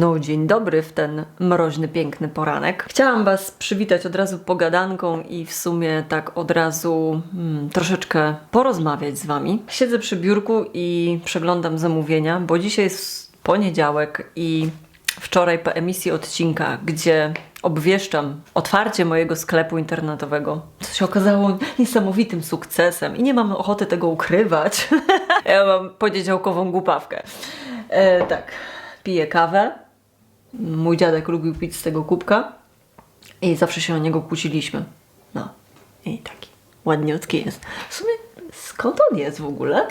No, dzień dobry w ten mroźny, piękny poranek. Chciałam Was przywitać od razu pogadanką i w sumie tak od razu mm, troszeczkę porozmawiać z Wami. Siedzę przy biurku i przeglądam zamówienia, bo dzisiaj jest poniedziałek i wczoraj po emisji odcinka, gdzie obwieszczam otwarcie mojego sklepu internetowego, co się okazało niesamowitym sukcesem i nie mam ochoty tego ukrywać. ja mam poniedziałkową głupawkę. E, tak, piję kawę. Mój dziadek lubił pić z tego kubka i zawsze się o niego kłóciliśmy. No, i taki ładniutki jest. W sumie skąd on jest w ogóle?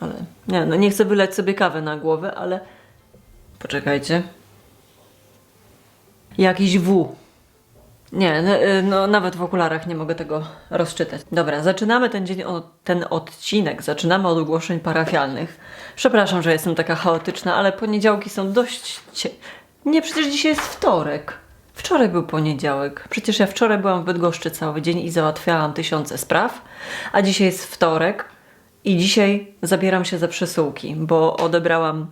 Ale nie, no nie chcę wylać sobie kawę na głowę, ale poczekajcie. Jakiś W. Nie, no, y, no nawet w okularach nie mogę tego rozczytać. Dobra, zaczynamy ten dzień, ten odcinek, zaczynamy od ogłoszeń parafialnych. Przepraszam, że jestem taka chaotyczna, ale poniedziałki są dość... Cie... Nie, przecież dzisiaj jest wtorek. Wczoraj był poniedziałek. Przecież ja wczoraj byłam w Bydgoszczy cały dzień i załatwiałam tysiące spraw, a dzisiaj jest wtorek i dzisiaj zabieram się za przesyłki, bo odebrałam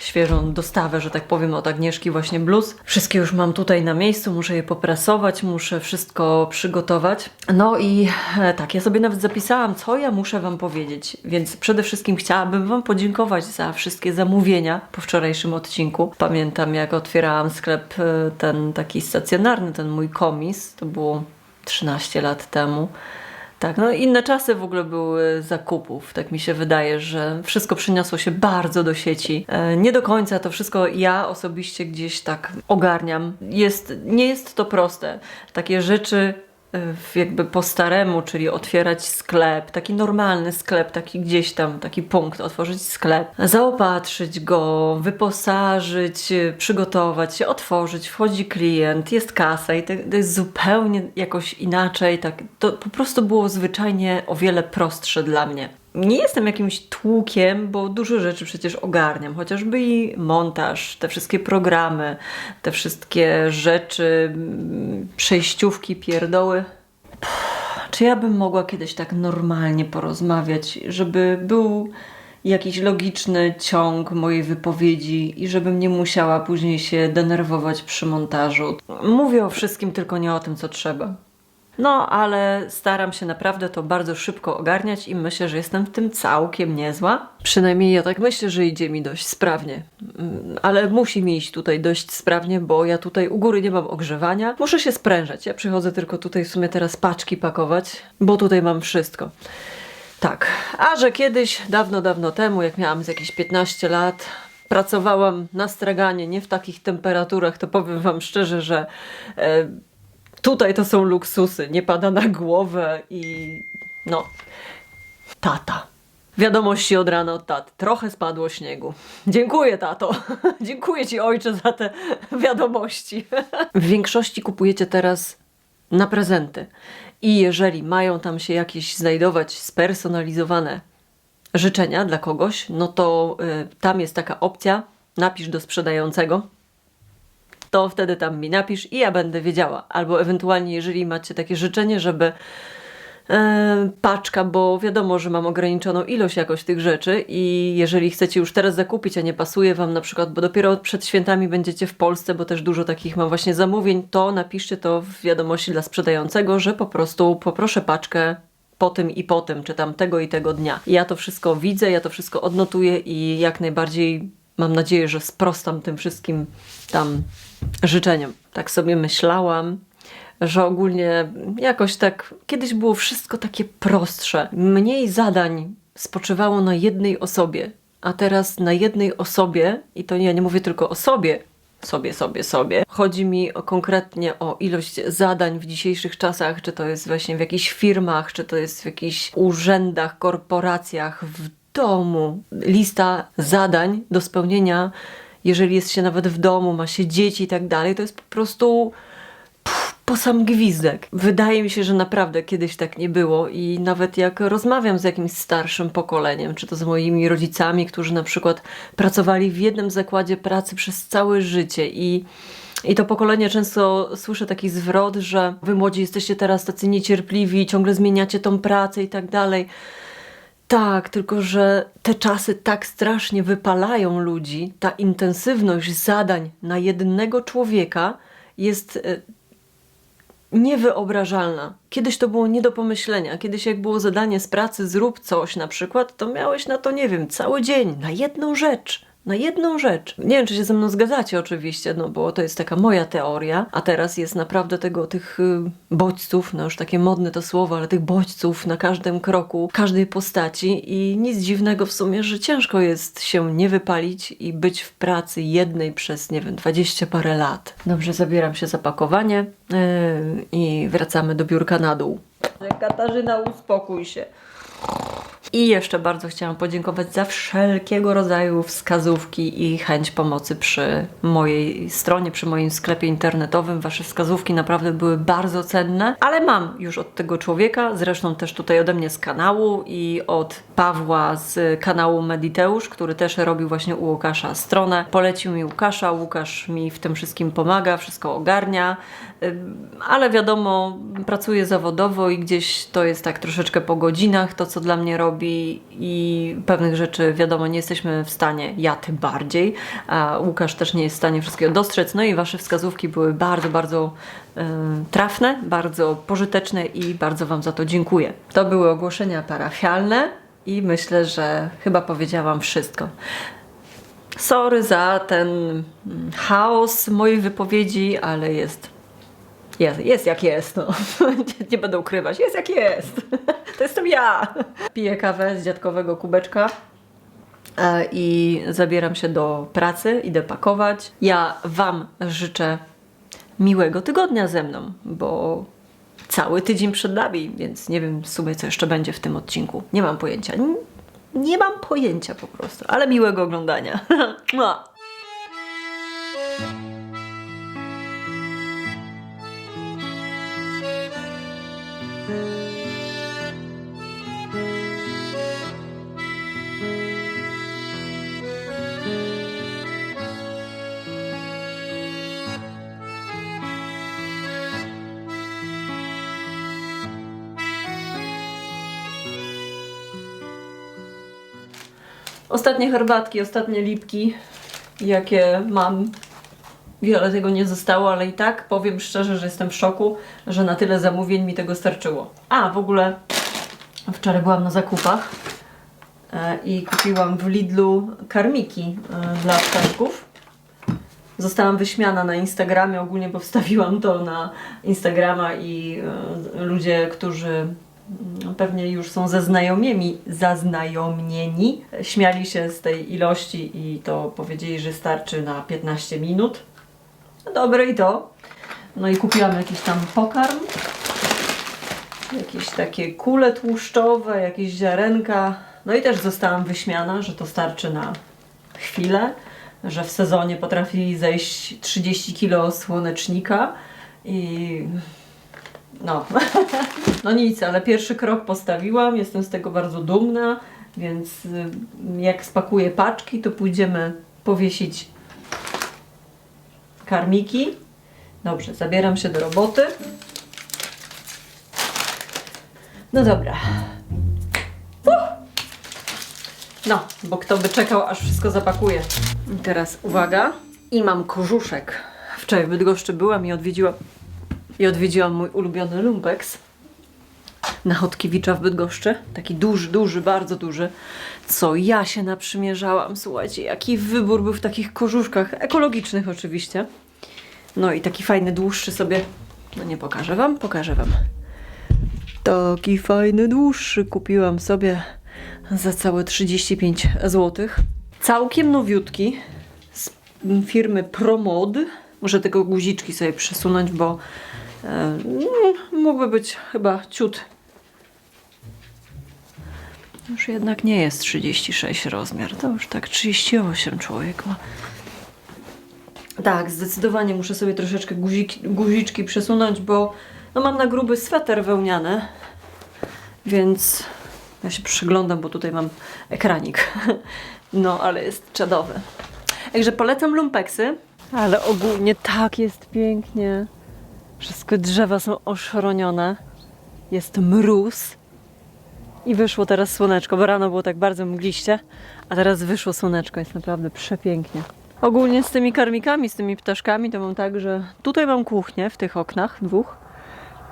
świeżą dostawę, że tak powiem, od Agnieszki właśnie bluz. Wszystkie już mam tutaj na miejscu, muszę je poprasować, muszę wszystko przygotować. No i e, tak, ja sobie nawet zapisałam, co ja muszę Wam powiedzieć, więc przede wszystkim chciałabym Wam podziękować za wszystkie zamówienia po wczorajszym odcinku. Pamiętam, jak otwierałam sklep e, ten taki stacjonarny, ten mój komis, to było 13 lat temu. Tak, no inne czasy w ogóle były zakupów. Tak mi się wydaje, że wszystko przyniosło się bardzo do sieci. E, nie do końca to wszystko ja osobiście gdzieś tak ogarniam. Jest, nie jest to proste. Takie rzeczy jakby po staremu, czyli otwierać sklep, taki normalny sklep, taki gdzieś tam, taki punkt, otworzyć sklep, zaopatrzyć go, wyposażyć, przygotować się, otworzyć, wchodzi klient, jest kasa i to, to jest zupełnie jakoś inaczej, tak, to po prostu było zwyczajnie o wiele prostsze dla mnie. Nie jestem jakimś tłukiem, bo dużo rzeczy przecież ogarniam, chociażby i montaż, te wszystkie programy, te wszystkie rzeczy, mm, przejściówki, pierdoły. Czy ja bym mogła kiedyś tak normalnie porozmawiać, żeby był jakiś logiczny ciąg mojej wypowiedzi i żebym nie musiała później się denerwować przy montażu? Mówię o wszystkim, tylko nie o tym, co trzeba. No, ale staram się naprawdę to bardzo szybko ogarniać i myślę, że jestem w tym całkiem niezła. Przynajmniej ja tak myślę, że idzie mi dość sprawnie. Mm, Ale musi mi iść tutaj dość sprawnie, bo ja tutaj u góry nie mam ogrzewania. Muszę się sprężać. Ja przychodzę tylko tutaj w sumie teraz paczki pakować, bo tutaj mam wszystko. Tak, a że kiedyś, dawno, dawno temu, jak miałam z jakieś 15 lat, pracowałam na straganie, nie w takich temperaturach, to powiem Wam szczerze, że e, tutaj to są luksusy, nie pada na głowę i no, tata. Wiadomości od rana od taty. Trochę spadło śniegu. Dziękuję, tato. Dziękuję ci, ojcze, za te wiadomości. w większości kupujecie teraz na prezenty. I jeżeli mają tam się jakieś znajdować spersonalizowane życzenia dla kogoś, no to y, tam jest taka opcja, napisz do sprzedającego, to wtedy tam mi napisz i ja będę wiedziała. Albo ewentualnie, jeżeli macie takie życzenie, żeby e, paczka, bo wiadomo, że mam ograniczoną ilość jakoś tych rzeczy i jeżeli chcecie już teraz zakupić, a nie pasuje Wam na przykład, bo dopiero przed świętami będziecie w Polsce, bo też dużo takich mam właśnie zamówień, to napiszcie to w wiadomości dla sprzedającego, że po prostu poproszę paczkę po tym i po tym, czy tam tego i tego dnia. Ja to wszystko widzę, ja to wszystko odnotuję i jak najbardziej mam nadzieję, że sprostam tym wszystkim tam życzeniom. Tak sobie myślałam, że ogólnie jakoś tak kiedyś było wszystko takie prostsze. Mniej zadań spoczywało na jednej osobie, a teraz na jednej osobie, i to ja nie mówię tylko o sobie, sobie, sobie, sobie. Chodzi mi o, konkretnie o ilość zadań w dzisiejszych czasach, czy to jest właśnie w jakichś firmach, czy to jest w jakichś urzędach, korporacjach, w domu. Lista zadań do spełnienia, jeżeli jest się nawet w domu, ma się dzieci i tak dalej, to jest po prostu pff, po sam gwizdek. Wydaje mi się, że naprawdę kiedyś tak nie było i nawet jak rozmawiam z jakimś starszym pokoleniem, czy to z moimi rodzicami, którzy na przykład pracowali w jednym zakładzie pracy przez całe życie i i to pokolenie często słyszę taki zwrot, że wy młodzi jesteście teraz tacy niecierpliwi, ciągle zmieniacie tą pracę i tak dalej. Tak, tylko że te czasy tak strasznie wypalają ludzi, ta intensywność zadań na jednego człowieka jest e, niewyobrażalna. Kiedyś to było nie do pomyślenia. Kiedyś jak było zadanie z pracy zrób coś na przykład, to miałeś na to, nie wiem, cały dzień, na jedną rzecz. Na jedną rzecz. Nie wiem, czy się ze mną zgadzacie oczywiście, no bo to jest taka moja teoria, a teraz jest naprawdę tego, tych y, bodźców, no już takie modne to słowo, ale tych bodźców na każdym kroku, każdej postaci i nic dziwnego w sumie, że ciężko jest się nie wypalić i być w pracy jednej przez, nie wiem, dwadzieścia parę lat. Dobrze, zabieram się za pakowanie yy, i wracamy do biurka na dół. Katarzyna, uspokój się. I jeszcze bardzo chciałam podziękować za wszelkiego rodzaju wskazówki i chęć pomocy przy mojej stronie, przy moim sklepie internetowym. Wasze wskazówki naprawdę były bardzo cenne, ale mam już od tego człowieka, zresztą też tutaj ode mnie z kanału i od Pawła z kanału Mediteusz, który też robił właśnie u Łukasza stronę. Polecił mi Łukasza, Łukasz mi w tym wszystkim pomaga, wszystko ogarnia, ale wiadomo, pracuję zawodowo i gdzieś to jest tak troszeczkę po godzinach, to co dla mnie robi i pewnych rzeczy wiadomo nie jesteśmy w stanie, ja tym bardziej, a Łukasz też nie jest w stanie wszystkiego dostrzec, no i Wasze wskazówki były bardzo, bardzo ym, trafne, bardzo pożyteczne i bardzo Wam za to dziękuję. To były ogłoszenia parafialne i myślę, że chyba powiedziałam wszystko. Sorry za ten mm, chaos mojej wypowiedzi, ale jest jest, jest jak jest, no. Nie, będę ukrywać. Jest jak jest. To jestem ja. Piję kawę z dziadkowego kubeczka e, i zabieram się do pracy, idę pakować. Ja Wam życzę miłego tygodnia ze mną, bo cały tydzień przed nami, więc nie wiem w sumie, co jeszcze będzie w tym odcinku. Nie mam pojęcia. Nie mam pojęcia po prostu, ale miłego oglądania. Ostatnie herbatki, ostatnie lipki, jakie mam. Wiele tego nie zostało, ale i tak powiem szczerze, że jestem w szoku, że na tyle zamówień mi tego starczyło. A, w ogóle wczoraj byłam na zakupach e, i kupiłam w Lidlu karmiki e, dla ptaszków. Zostałam wyśmiana na Instagramie, ogólnie bo wstawiłam to na Instagrama i e, ludzie, którzy pewnie już są zaznajomieni, zaznajomnieni, śmiali się z tej ilości i to powiedzieli, że starczy na 15 minut. No dobre i to. No i kupiłam jakiś tam pokarm, jakieś takie kule tłuszczowe, jakieś ziarenka. No i też zostałam wyśmiana, że to starczy na chwilę, że w sezonie potrafi zejść 30 kg słonecznika i no, no nic, ale pierwszy krok postawiłam, jestem z tego bardzo dumna, więc y, jak spakuję paczki, to pójdziemy powiesić karmiki. Dobrze, zabieram się do roboty. No dobra. No, bo kto by czekał, aż wszystko zapakuje. I teraz uwaga. I mam korzuszek. Wczoraj w Bydgoszczy byłam i odwiedziłam, i odwiedziłam mój ulubiony lumpeks na Chodkiewicza w Bydgoszczy. Taki duży, duży, bardzo duży. Co ja się naprzymierzałam. Słuchajcie, jaki wybór był w takich korzuszkach. Ekologicznych oczywiście. No i taki fajny, dłuższy sobie. No nie pokażę wam, pokażę wam. Taki fajny, dłuższy kupiłam sobie za całe 35 zł. Całkiem nowiutki z firmy Promod. Muszę tylko guziczki sobie przesunąć, bo no, mógłby być chyba ciut. Już jednak nie jest 36 rozmiar, to już tak 38 człowiek ma. Tak, zdecydowanie muszę sobie troszeczkę guziki, guziczki przesunąć, bo no mam na gruby sweter wełniany, więc ja się przyglądam, bo tutaj mam ekranik. No, ale jest czadowy. Także polecam lumpeksy, ale ogólnie tak jest pięknie. Wszystkie drzewa są oszronione. Jest mróz. I wyszło teraz słoneczko, bo rano było tak bardzo mgliście, a teraz wyszło słoneczko, jest naprawdę przepięknie. Ogólnie z tymi karmikami, z tymi ptaszkami to mam tak, że tutaj mam kuchnię w tych oknach dwóch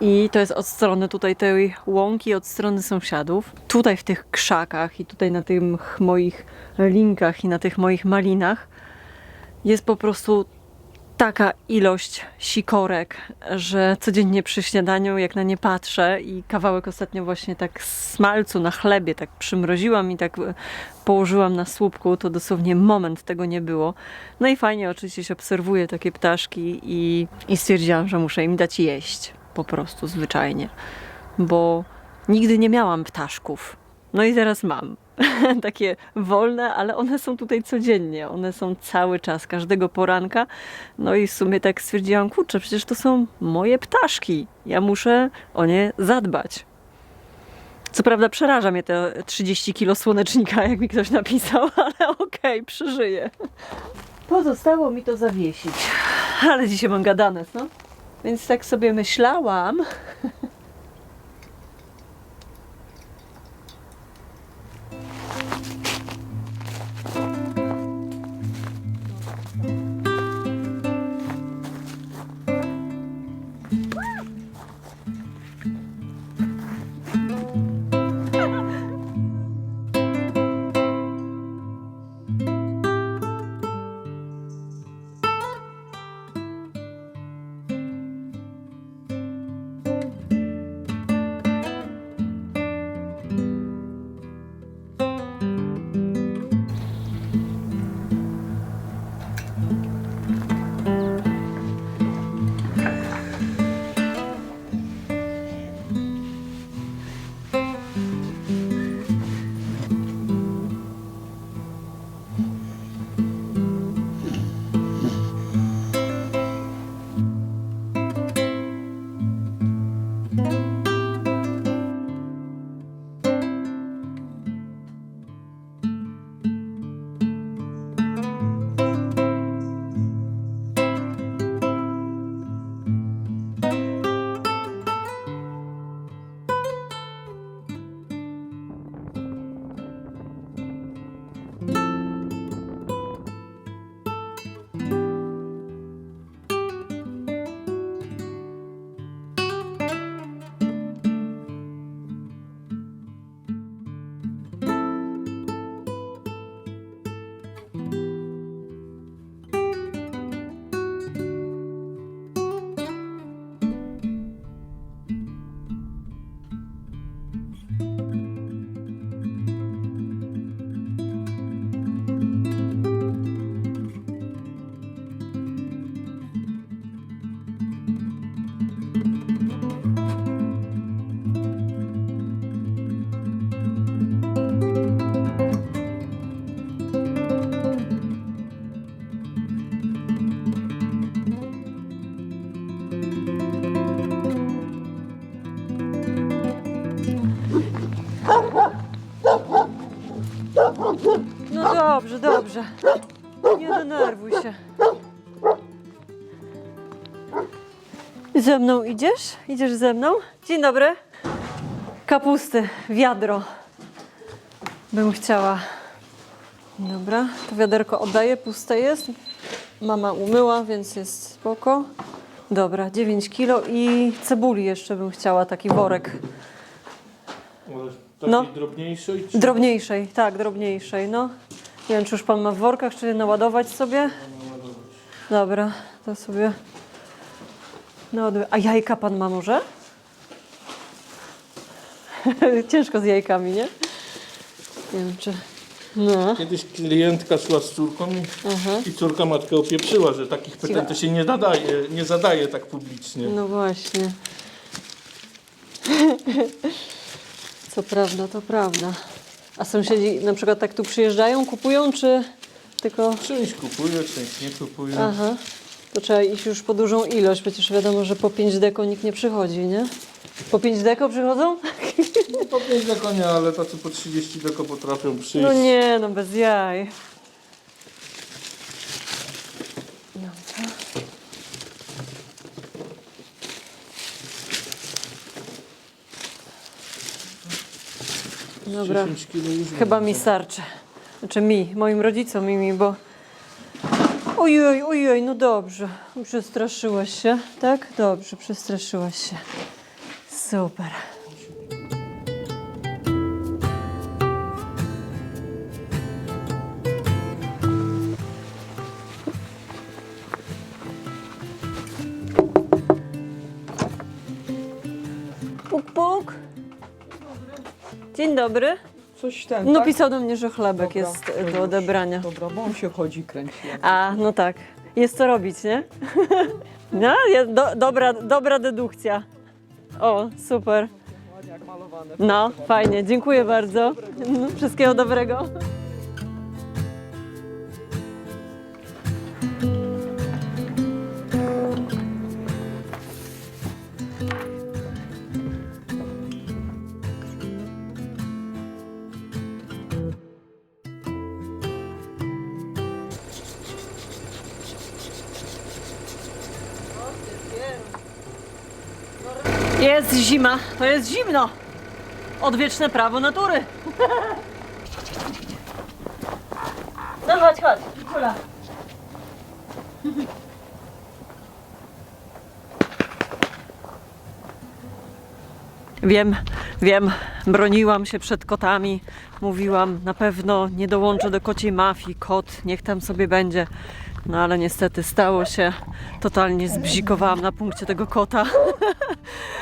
i to jest od strony tutaj tej łąki, od strony sąsiadów. Tutaj w tych krzakach i tutaj na tych moich linkach i na tych moich malinach jest po prostu taka ilość sikorek, że codziennie przy śniadaniu, jak na nie patrzę i kawałek ostatnio właśnie tak smalcu na chlebie tak przymroziłam i tak e, położyłam na słupku, to dosłownie moment tego nie było. No i fajnie oczywiście się obserwuje takie ptaszki i, i stwierdziłam, że muszę im dać jeść po prostu zwyczajnie, bo nigdy nie miałam ptaszków. No i teraz mam. Takie wolne, ale one są tutaj codziennie. One są cały czas, każdego poranka. No i w sumie tak stwierdziłam, kurczę, przecież to są moje ptaszki. Ja muszę o nie zadbać. Co prawda przeraża mnie te 30 kilo słonecznika, jak mi ktoś napisał, ale okej, przeżyję. Pozostało mi to zawiesić. Ale dzisiaj mam gadane, no. Więc tak sobie myślałam, dobrze. Nie denerwuj się. Ze mną idziesz? Idziesz ze mną? Dzień dobry. Kapusty, wiadro. Bym chciała. Dobra, to wiaderko oddaję, puste jest. Mama umyła, więc jest spoko. Dobra, 9 kilo i cebuli jeszcze bym chciała, taki worek. Takiej No. drobniejszej? Czy... Drobniejszej, tak, drobniejszej, no. Nie wiem, czy już pan ma w workach, czy naładować sobie? Dobra, to sobie naładuję. A jajka pan ma może? Ciężko z jajkami, nie? Nie wiem, czy... No. Kiedyś klientka szła z córką i, i córka matkę opieprzyła, że takich pytań to się nie zadaje, nie zadaje tak publicznie. No właśnie. Co prawda, to prawda. A sąsiedzi na przykład tak tu przyjeżdżają, kupują, czy tylko... Część kupuje, część nie kupuje. Aha. To trzeba iść już po dużą ilość, przecież wiadomo, że po 5 deko nikt nie przychodzi, nie? Po 5 deko przychodzą? No po 5 za konia, ale tacy po 30 tylko potrafią przyjść. No nie, no bez jaj. Dobra. 10 kilo już Chyba mi starczy. Znaczy mi, moim rodzicom i mi, bo... Ojej, ojej, no dobrze. Przestraszyłaś się, tak? Dobrze, przestraszyłaś się. Super. Puk, puk. Dzień dobry. Coś ten, No tak? pisał do mnie, że chlebek Dobra, jest to e, już. do odebrania. Dobra, bo on się chodzi, kręci. A, no tak. Jest co robić, nie? No, do, dobra, dobra dedukcja. O, super. Ładnie jak malowane. No, fajnie. Dziękuję bardzo. No, Wszystkiego dobrego. Jest zima, to jest zimno. Odwieczne prawo natury. No chodź, chodź, kula. Wiem, wiem, broniłam się przed kotami. Mówiłam, na pewno nie dołączę do kociej mafii. Kot, niech tam sobie będzie. No ale niestety stało się. Totalnie zbzikowałam na punkcie tego kota.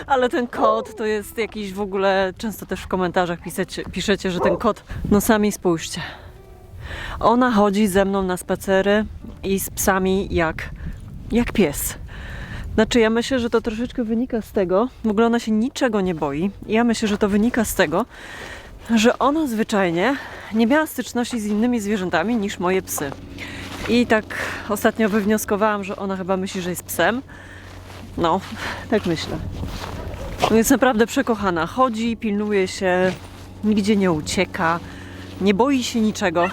ale ten kot to jest jakiś w ogóle. Często też w komentarzach piszecie, piszecie, że ten kot. No sami spójrzcie. Ona chodzi ze mną na spacery i z psami jak, jak pies. Znaczy, ja myślę, że to troszeczkę wynika z tego, w ogóle ona się niczego nie boi. Ja myślę, że to wynika z tego, że ona zwyczajnie nie miała styczności z innymi zwierzętami niż moje psy. I tak ostatnio wywnioskowałam, że ona chyba myśli, że jest psem. No, tak myślę. No Jest naprawdę przekochana. Chodzi, pilnuje się, nigdzie nie ucieka, nie boi się niczego,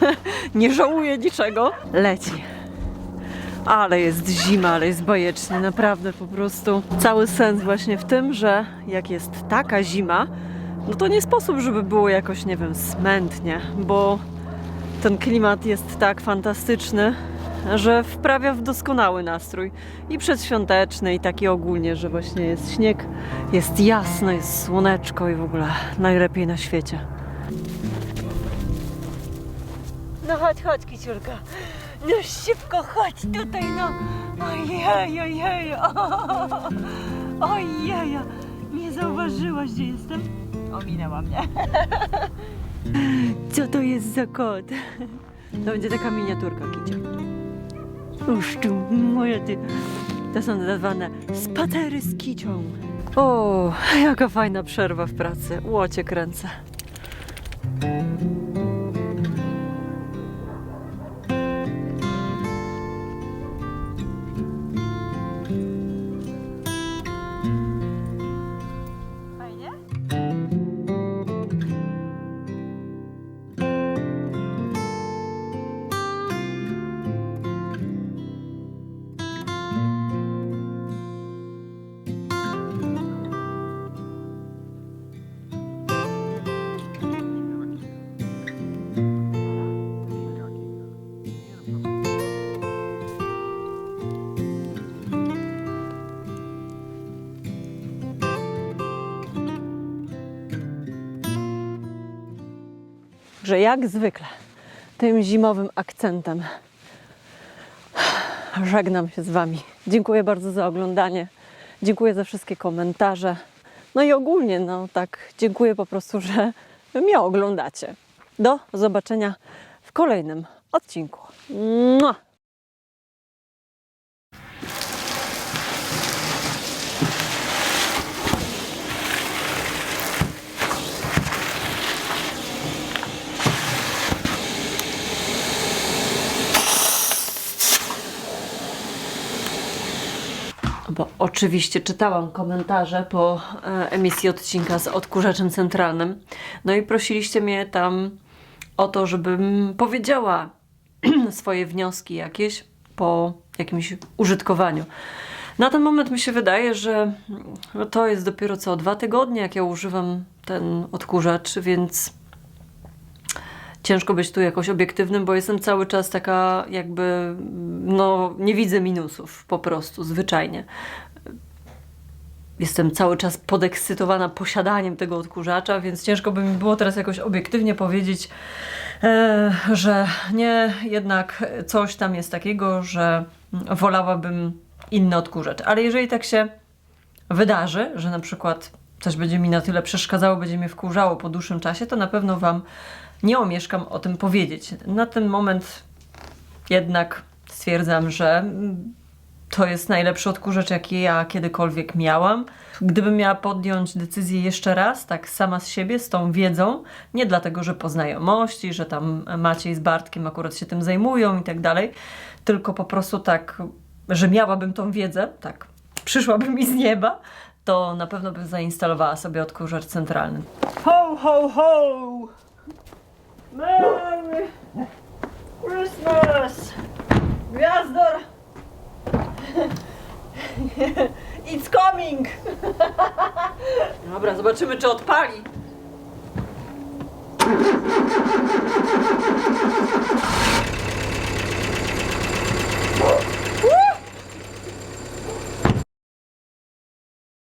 nie żałuje niczego. Leci. Ale jest zima, ale jest bajecznie, naprawdę po prostu. Cały sens właśnie w tym, że jak jest taka zima, no to nie sposób, żeby było jakoś, nie wiem, smętnie, bo ten klimat jest tak fantastyczny, że wprawia w doskonały nastrój. I przedświąteczny, i taki ogólnie, że właśnie jest śnieg, jest jasno, jest słoneczko i w ogóle najlepiej na świecie. No chodź, chodź, kiciurka. No szybko chodź tutaj, no. Ojej, ojej. Ojej, nie zauważyłaś, gdzie jestem? Ominęła mnie. Co to jest za kot? To będzie taka miniaturka, kicia. Uż tu, moja ty. To są nazwane spacery z kicią. O, jaka fajna przerwa w pracy. Łocie kręcę. Że jak zwykle tym zimowym akcentem żegnam się z Wami. Dziękuję bardzo za oglądanie. Dziękuję za wszystkie komentarze. No i ogólnie, no tak, dziękuję po prostu, że mnie oglądacie. Do zobaczenia w kolejnym odcinku. Mua! Bo oczywiście czytałam komentarze po e, emisji odcinka z odkurzaczem centralnym. No i prosiliście mnie tam o to, żebym powiedziała swoje wnioski jakieś po jakimś użytkowaniu. Na ten moment mi się wydaje, że to jest dopiero co dwa tygodnie, jak ja używam ten odkurzacz, więc ciężko być tu jakoś obiektywnym, bo jestem cały czas taka jakby, no nie widzę minusów po prostu, zwyczajnie. Jestem cały czas podekscytowana posiadaniem tego odkurzacza, więc ciężko by mi było teraz jakoś obiektywnie powiedzieć, e, że nie, jednak coś tam jest takiego, że wolałabym inny odkurzacz. Ale jeżeli tak się wydarzy, że na przykład coś będzie mi na tyle przeszkadzało, będzie mnie wkurzało po dłuższym czasie, to na pewno Wam nie omieszkam o tym powiedzieć. Na ten moment jednak stwierdzam, że to jest najlepszy odkurzacz, jaki ja kiedykolwiek miałam. Gdybym miała podjąć decyzję jeszcze raz, tak sama z siebie, z tą wiedzą, nie dlatego, że po znajomości, że tam Maciej z Bartkiem akurat się tym zajmują i tak dalej, tylko po prostu tak, że miałabym tą wiedzę, tak, przyszłaby mi z nieba, to na pewno bym zainstalowała sobie odkurzacz centralny. Ho, ho, ho! Merry Christmas! Gwiazdor! It's coming! Dobra, zobaczymy czy odpali.